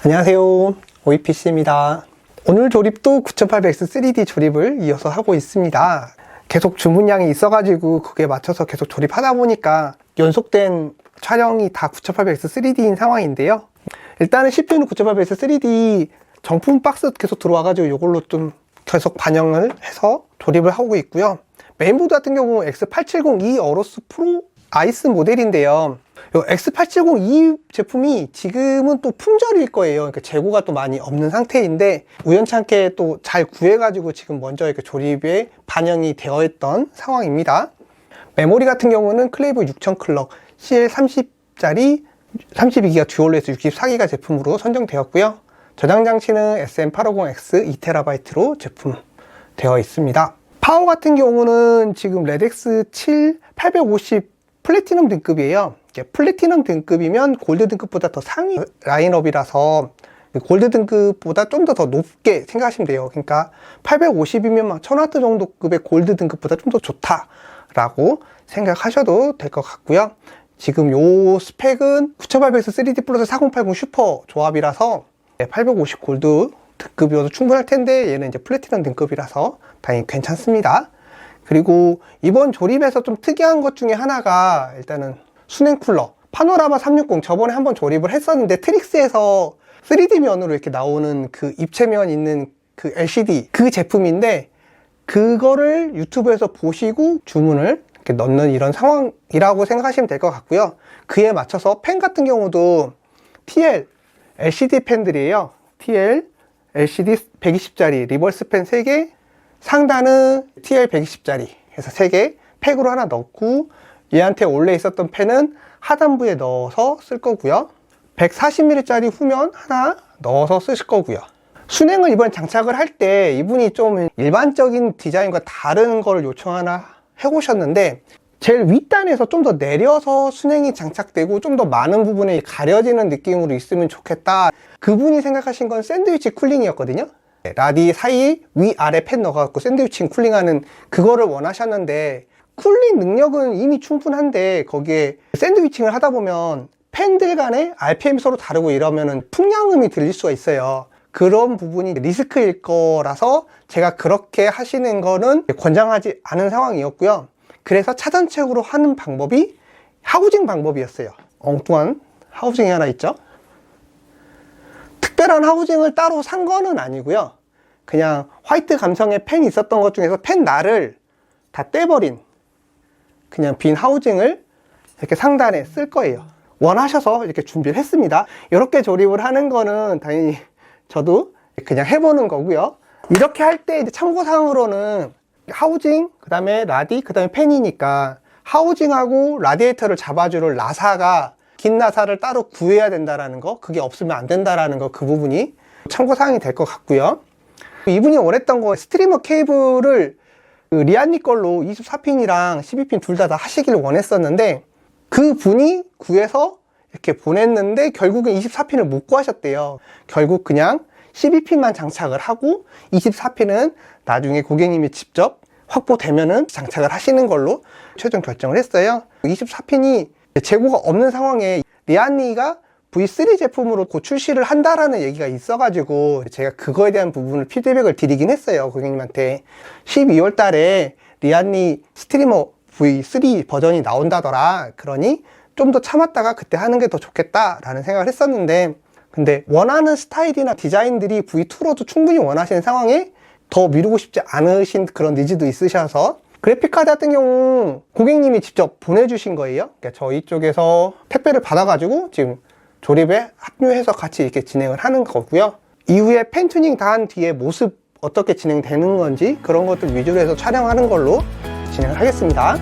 안녕하세요. OEPC입니다. 오늘 조립도 9800X 3D 조립을 이어서 하고 있습니다. 계속 주문량이 있어 가지고 그게 맞춰서 계속 조립하다 보니까 연속된 촬영이 다 9800X 3D인 상황인데요. 일단은 CPU는 9800X 3D 정품 박스 계속 들어와 가지고 이걸로 좀 계속 반영을 해서 조립을 하고 있고요. 메인보드 같은 경우 X870E 어로스 프로 아이스 모델인데요. 이 X870E 제품이 지금은 또 품절일 거예요. 그러니까 재고가 또 많이 없는 상태인데 우연치 않게 또 잘 구해가지고 지금 먼저 이렇게 조립에 반영이 되어 있던 상황입니다. 메모리 같은 경우는 클레이브 6000 클럭 CL30짜리 32기가 듀얼레스 64기가 제품으로 선정되었고요. 저장 장치는 SM850X 2TB로 제품 되어 있습니다. 파워 같은 경우는 지금 레덱스 7 850 플래티넘 등급이에요. 플래티넘 등급이면 골드 등급보다 더 상위 라인업이라서 골드 등급보다 좀 더 더 높게 생각하시면 돼요. 그러니까 850이면 막 1000W 정도급의 골드 등급보다 좀 더 좋다라고 생각하셔도 될 것 같고요. 지금 요 스펙은 9800X 3D 플러스 4080 슈퍼 조합이라서 850 골드 등급이어도 충분할 텐데 얘는 이제 플래티넘 등급이라서 다행히 괜찮습니다. 그리고 이번 조립에서 좀 특이한 것 중에 하나가 일단은 수냉 쿨러 파노라마 360 저번에 한번 조립을 했었는데 트릭스에서 3D 면으로 이렇게 나오는 그 입체면 있는 그 LCD 그 제품인데 그거를 유튜브에서 보시고 주문을 이렇게 넣는 이런 상황이라고 생각하시면 될 것 같고요. 그에 맞춰서 펜 같은 경우도 TL LCD 펜들이에요. TL LCD 120짜리 리버스 펜 3개, 상단은 TL 120짜리 해서 3개 팩으로 하나 넣고 얘한테 원래 있었던 펜은 하단부에 넣어서 쓸 거고요. 140mm짜리 후면 하나 넣어서 쓰실 거고요. 순행을 이번에 장착을 할 때 이분이 좀 일반적인 디자인과 다른 거를 요청 하나 해보셨는데 제일 윗단에서 좀 더 내려서 순행이 장착되고 좀 더 많은 부분이 가려지는 느낌으로 있으면 좋겠다. 그분이 생각하신 건 샌드위치 쿨링이었거든요. 라디 사이 위아래 팬 넣어갖고 샌드위치 쿨링하는 그거를 원하셨는데 쿨링 능력은 이미 충분한데 거기에 샌드위칭을 하다 보면 팬들 간의 RPM이 서로 다르고 이러면은 풍량음이 들릴 수가 있어요. 그런 부분이 리스크일 거라서 제가 그렇게 하시는 거는 권장하지 않은 상황이었고요. 그래서 차선책으로 하는 방법이 하우징 방법이었어요. 엉뚱한 하우징이 하나 있죠. 특별한 하우징을 따로 산 거는 아니고요. 그냥 화이트 감성의 펜이 있었던 것 중에서 펜 날을 다 떼버린 그냥 빈 하우징을 이렇게 상단에 쓸 거예요. 원하셔서 이렇게 준비를 했습니다. 이렇게 조립을 하는 거는 당연히 저도 그냥 해보는 거고요. 이렇게 할 때 참고사항으로는 하우징, 그 다음에 라디, 그 다음에 펜이니까 하우징하고 라디에이터를 잡아주는 라사가 긴 라사를 따로 구해야 된다라는 거, 그게 없으면 안 된다라는 거, 그 부분이 참고사항이 될 것 같고요. 이분이 원했던 거 스트리머 케이블을 그 리안니 걸로 24핀이랑 12핀 둘 다 다 하시길 원했었는데 그 분이 구해서 이렇게 보냈는데 결국엔 24핀을 못 구하셨대요. 결국 그냥 12핀만 장착을 하고 24핀은 나중에 고객님이 직접 확보되면은 장착을 하시는 걸로 최종 결정을 했어요. 24핀이 재고가 없는 상황에 리안니가 V3 제품으로 곧 출시를 한다라는 얘기가 있어가지고 제가 그거에 대한 부분을 피드백을 드리긴 했어요 고객님한테. 12월 달에 리안니 스트리머 V3 버전이 나온다더라. 그러니 좀 더 참았다가 그때 하는 게 더 좋겠다라는 생각을 했었는데 근데 원하는 스타일이나 디자인들이 V2로도 충분히 원하시는 상황에 더 미루고 싶지 않으신 그런 니즈도 있으셔서 그래픽카드 같은 경우 고객님이 직접 보내주신 거예요? 그러니까 저희 쪽에서 택배를 받아가지고 지금 조립에 합류해서 같이 이렇게 진행을 하는 거고요. 이후에 펜튜닝 다 한 뒤에 모습 어떻게 진행되는 건지 그런 것들 위주로 해서 촬영하는 걸로 진행을 하겠습니다.